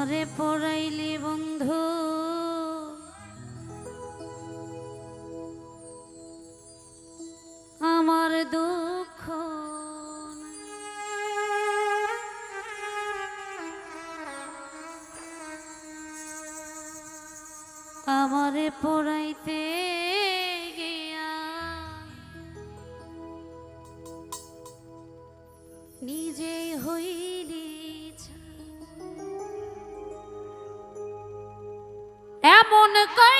আমারে পড়াইলি বন্ধু। আমার দুঃখ আমারে পড়াইতে নিজেই হইলি এমন কইরা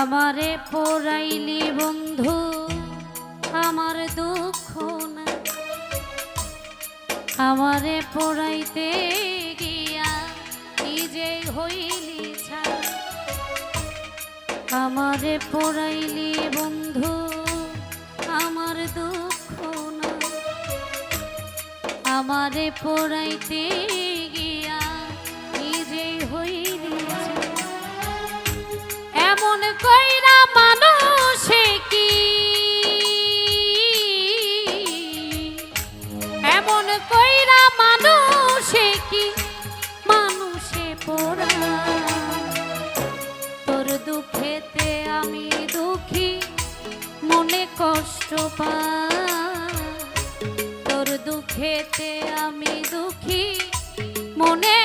আমারে পড়াইলি বন্ধু, আমার দুঃখ না। আমারে পড়াইতে গিয়া নিজেই হইলি আমারে পড়াইলি বন্ধু, আমার দুঃখ না। আমারে পড়াইতে গিয়া নিজেই হইলি এমন কইরা মানুষে কি? এমন কইরা মানুষে কি? মানুষে পোড়া। তোর দুঃখেতে আমি দুঃখী, মনে কষ্ট পা। তোর দুঃখেতে আমি দুঃখী, মনে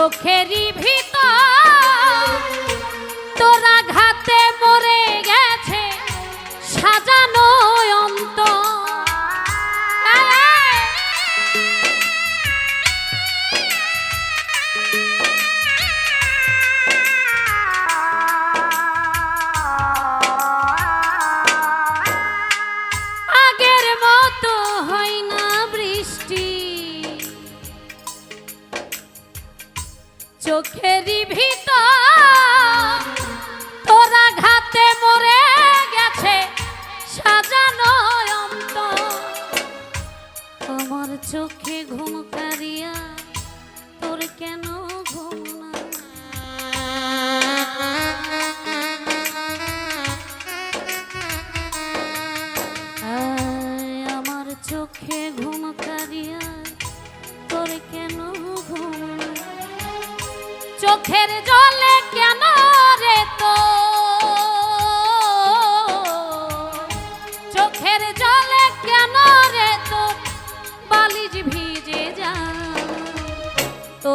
চোখেরই ভিতর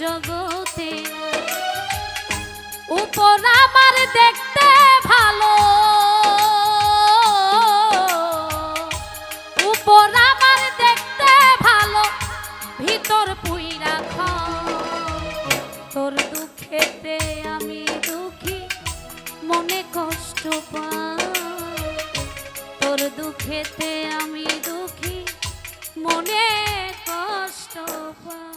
জগতে। উপর আমার দেখতে ভালো। উপর আমার দেখতে ভালো। ভিতর পুই রাখ তোর দুঃখেতে আমি দুঃখী, মনে কষ্ট তোর দুঃখেতে আমি দুঃখী, মনে কষ্ট পা।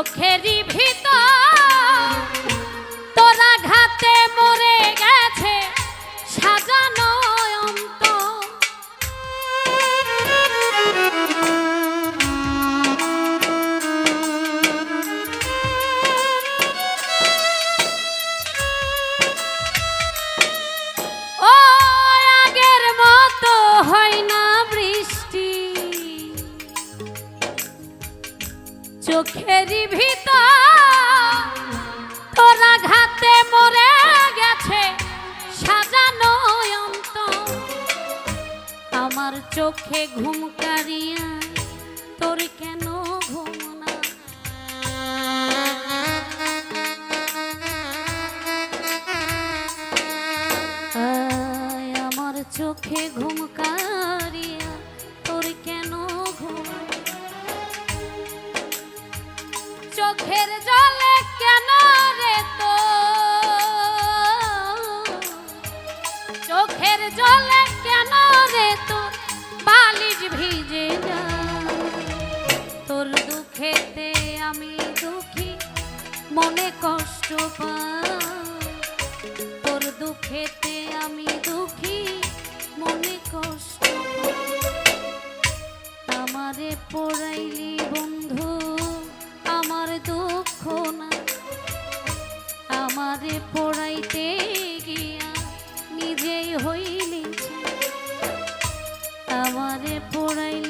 চোখেরই ভিত চোখে ঘুম কারিয়া তোর কেন ঘুম না? আমার চোখে ঘুম কারিয়া তোর কেন ঘুম চোখের জলে কেন রে তো চোখের জলে দুঃখেতে আমি দুঃখী, মনে কষ্ট পাই। তোর দুঃখেতে আমি দুঃখী, মনে কষ্ট আমারে পড়াইলি বন্ধু, আমার দুঃখ না। আমারে পড়াইতে গিয়া নিজেই হইলি। আমারে পড়াইলি